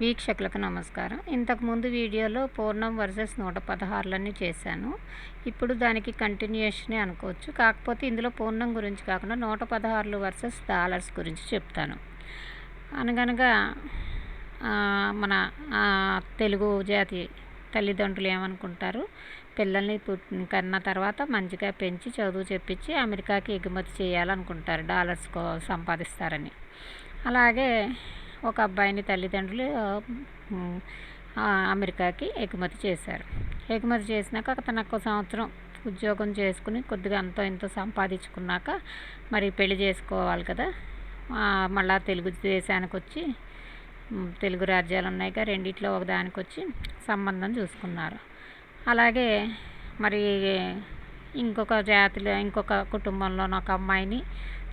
వీక్షకులకు నమస్కారం. ఇంతకుముందు వీడియోలో పూర్ణం వర్సెస్ నూట పదహారులన్నీ చేశాను. ఇప్పుడు దానికి కంటిన్యూషనే అనుకోవచ్చు. కాకపోతే ఇందులో పూర్ణం గురించి కాకుండా నూట పదహారులు వర్సెస్ డాలర్స్ గురించి చెప్తాను. అనగనగా మన తెలుగు జాతి తల్లిదండ్రులు ఏమనుకుంటారు? పిల్లల్ని పుట్టిన కన్న తర్వాత మంచిగా పెంచి చదువు చెప్పించి అమెరికాకి ఎగుమతి చేయాలనుకుంటారు డాలర్స్ సంపాదిస్తారని. అలాగే ఒక అబ్బాయిని తల్లిదండ్రులు అమెరికాకి ఎగుమతి చేశారు. ఎగుమతి చేసినాక అతను ఒక సంవత్సరం ఉద్యోగం చేసుకుని కొద్దిగా అంతో ఇంతో సంపాదించుకున్నాక మరి పెళ్ళి చేసుకోవాలి కదా. మళ్ళా తెలుగు దేశానికి వచ్చి తెలుగు రాజ్యాలు ఉన్నాయిగా రెండిట్లో ఒకదానికి వచ్చి సంబంధం చూసుకున్నారు. అలాగే మరి ఇంకొక జాతిలో ఇంకొక కుటుంబంలోని ఒక అమ్మాయిని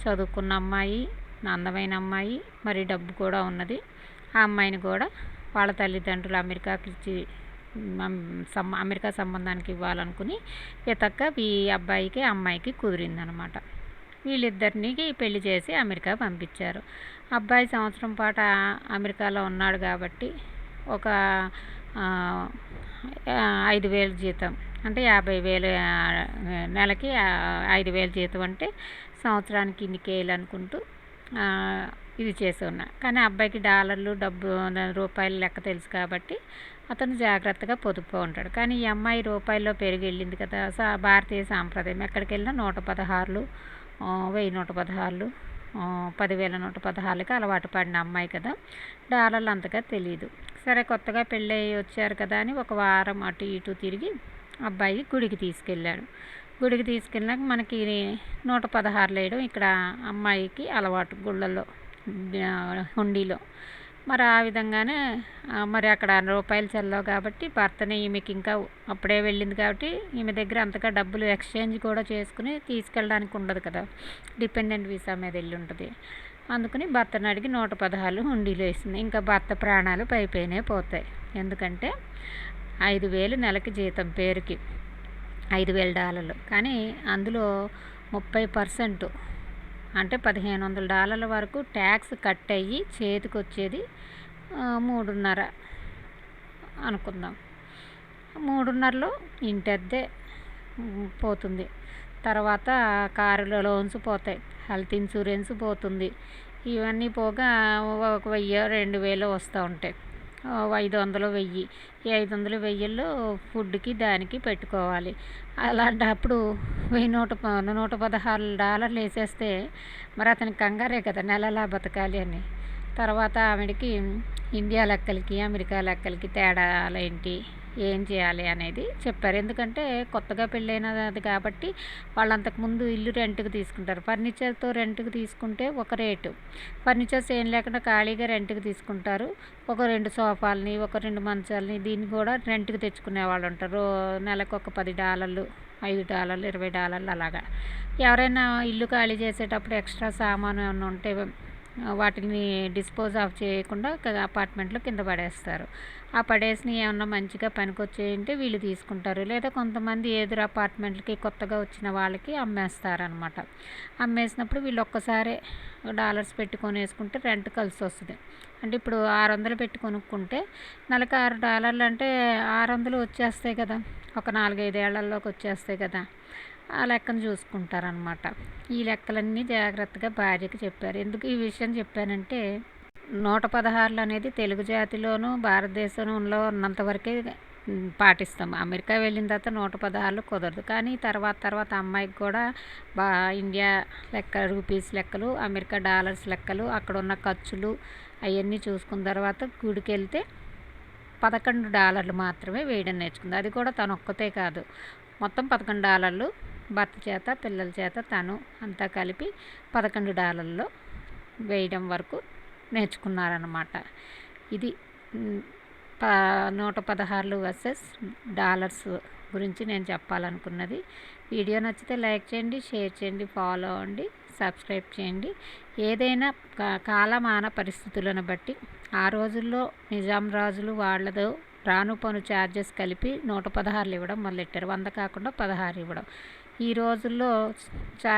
చదువుకున్న అమ్మాయి అందమైన అమ్మాయి మరి డబ్బు కూడా ఉన్నది. ఆ అమ్మాయిని కూడా వాళ్ళ తల్లిదండ్రులు అమెరికాకి ఇచ్చి అమెరికా సంబంధానికి ఇవ్వాలనుకుని ఇతక్క ఈ అబ్బాయికి అమ్మాయికి కుదిరిందనమాట. వీళ్ళిద్దరినీ పెళ్ళి చేసి అమెరికా పంపించారు. అబ్బాయి సంవత్సరం పాటు అమెరికాలో ఉన్నాడు కాబట్టి ఒక ఐదు వేలు జీతం అంటే యాభై వేలు నెలకి ఐదు వేలు జీతం అంటే సంవత్సరానికి ఇన్ని కేలు అనుకుంటూ ఇది చేసి ఉన్నా. కానీ అబ్బాయికి డాలర్లు డబ్బు రూపాయలు లెక్క తెలుసు కాబట్టి అతను జాగ్రత్తగా పొదుపు ఉంటాడు. కానీ ఈ అమ్మాయి రూపాయల్లో పెరిగి వెళ్ళింది కదా. సా భారతీయ సాంప్రదాయం. ఎక్కడికి వెళ్ళినా నూట పదహారులు వెయ్యి నూట పదహారులు పదివేల నూట పదహారులకి అలవాటు పడిన అమ్మాయి కదా. డాలర్లు అంతగా తెలియదు సరే కొత్తగా పెళ్ళి వచ్చారు కదా అని ఒక వారం అటు ఇటు తిరిగి అబ్బాయి గుడికి తీసుకెళ్ళాడు. గుడికి తీసుకెళ్ళినాక మనకి నూట పదహారులు వేయడం ఇక్కడ అమ్మాయికి అలవాటు గుళ్ళల్లో హుండీలో. మరి ఆ విధంగానే మరి అక్కడ రూపాయలు చెల్లవు కాబట్టి భర్తని ఈమెకి ఇంకా అప్పుడే వెళ్ళింది కాబట్టి ఈమె దగ్గర అంతగా డబ్బులు ఎక్స్చేంజ్ కూడా చేసుకుని తీసుకెళ్ళడానికి ఉండదు కదా. డిపెండెంట్ వీసా మీద వెళ్ళి ఉంటుంది. అందుకని భర్తను అడిగి నూట పదహారు హుండీలు వేసింది. ఇంకా భర్త ప్రాణాలు పైపైనే పోతాయి. ఎందుకంటే ఐదు వేలు నెలకి జీతం పేరుకి. ఐదు వేల డాలర్లు. కానీ అందులో ముప్పై పర్సెంట్ అంటే పదిహేను వందల డాలర్ల వరకు ట్యాక్స్ కట్ అయ్యి చేతికి వచ్చేది మూడున్నర అనుకుందాం. మూడున్నరలో ఇంటి పోతుంది. తర్వాత కారులో లోన్స్ పోతాయి హెల్త్ ఇన్సూరెన్స్ పోతుంది. ఇవన్నీ పోగా ఒక వెయ్యి రెండు వేలు వస్తూ ఉంటాయి. ఐదు వందలు వెయ్యి. ఈ ఐదు వందలు వెయ్యిల్లో ఫుడ్కి దానికి పెట్టుకోవాలి. అలాంటప్పుడు వెయ్యి నూట ప- నూట పదహారు డాలర్లు వేసేస్తే మరి అతనికి కంగారే కదా నెలలా బతకాలి అని. తర్వాత ఆవిడకి ఇండియా లెక్కలకి అమెరికా లెక్కలకి తేడాలేంటి? ఏం చేయాలి అనేది చెప్పారు. ఎందుకంటే కొత్తగా పెళ్ళైనది కాబట్టి వాళ్ళు అంతకుముందు ఇల్లు రెంట్కి తీసుకుంటారు. ఫర్నిచర్తో రెంట్కి తీసుకుంటే ఒక రేటు. ఫర్నిచర్స్ ఏం లేకుండా ఖాళీగా రెంట్కి తీసుకుంటారు. ఒక రెండు సోఫాలని ఒక రెండు మంచాలని దీన్ని కూడా రెంట్కి తెచ్చుకునే వాళ్ళు ఉంటారు. నెలకు ఒక పది డాలర్లు ఐదు డాలర్లు ఇరవై డాలర్లు అలాగా. ఎవరైనా ఇల్లు ఖాళీ చేసేటప్పుడు ఎక్స్ట్రా సామాను ఏమైనా ఉంటే వాటిని డిస్పోజ్ ఆఫ్ చేయకుండా అపార్ట్మెంట్లో కింద పడేస్తారు. ఆ పడేసిన ఏమన్నా మంచిగా పనికొచ్చేయంటే వీళ్ళు తీసుకుంటారు. లేదా కొంతమంది ఎదురు అపార్ట్మెంట్లకి కొత్తగా వచ్చిన వాళ్ళకి అమ్మేస్తారనమాట. అమ్మేసినప్పుడు వీళ్ళు ఒక్కసారే డాలర్స్ పెట్టుకొని వేసుకుంటే రెంట్ కలిసి వస్తుంది. అంటే ఇప్పుడు ఆరు వందలు పెట్టి కొనుక్కుంటే నెలకు ఆరు డాలర్లు అంటే ఆరు వందలు వచ్చేస్తాయి కదా. ఒక నాలుగైదేళ్ళలోకి వచ్చేస్తాయి కదా. ఆ లెక్కను చూసుకుంటారనమాట ఈ లెక్కలన్నీ జాగ్రత్తగా భార్యకు చెప్పారు. ఎందుకు ఈ విషయం చెప్పానంటే నూట పదహారులు అనేది తెలుగు జాతిలోనూ భారతదేశంలో ఉన్నంత వరకే పాటిస్తాం. అమెరికా వెళ్ళిన తర్వాత నూట పదహారులు కుదరదు. కానీ తర్వాత తర్వాత అమ్మాయికి కూడా బా ఇండియా లెక్క రూపీస్ లెక్కలు అమెరికా డాలర్స్ లెక్కలు అక్కడ ఉన్న ఖర్చులు అవన్నీ చూసుకున్న తర్వాత గుడికి వెళ్తే పదకొండు డాలర్లు మాత్రమే వేయడం నేర్చుకుంది. అది కూడా తను ఒక్కతే కాదు. మొత్తం పదకొండు డాలర్లు భర్త చేత పిల్లల చేత తను అంతా కలిపి పదకొండు డాలర్లో వేయడం వరకు నేర్చుకున్నారనమాట ఇది ప నూట పదహారులు వర్సెస్ డాలర్స్ గురించి నేను చెప్పాలనుకున్నది. వీడియో నచ్చితే లైక్ చేయండి షేర్ చేయండి ఫాలో అవ్వండి సబ్స్క్రైబ్ చేయండి. ఏదైనా కా- కాలమాన పరిస్థితులను బట్టి ఆ రోజుల్లో నిజాం రాజులు వాళ్ళదో రాను పను ఛార్జెస్ కలిపి నూట పదహారులు ఇవ్వడం మొదలెట్టారు. వంద కాకుండా పదహారు ఇవ్వడం. ఈ రోజుల్లో చా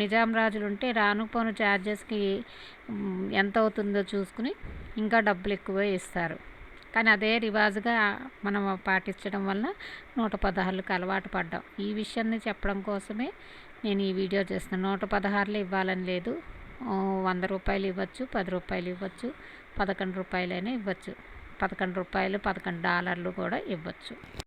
నిజాం రాజులు ఉంటే రాను పోను ఛార్జెస్కి ఎంత అవుతుందో చూసుకుని ఇంకా డబ్బులు ఎక్కువ ఇస్తారు. కానీ అదే రివాజుగా మనం పాటించడం వల్ల నూట పదహారులకు అలవాటు పడ్డాం. ఈ విషయాన్ని చెప్పడం కోసమే నేను ఈ వీడియో చేస్తున్నాను నూట పదహారులు ఇవ్వాలని లేదు. వంద రూపాయలు ఇవ్వచ్చు పది రూపాయలు ఇవ్వచ్చు పదకొండు రూపాయలైనా ఇవ్వచ్చు. పదకొండు రూపాయలు పదకొండు డాలర్లు కూడా ఇవ్వచ్చు.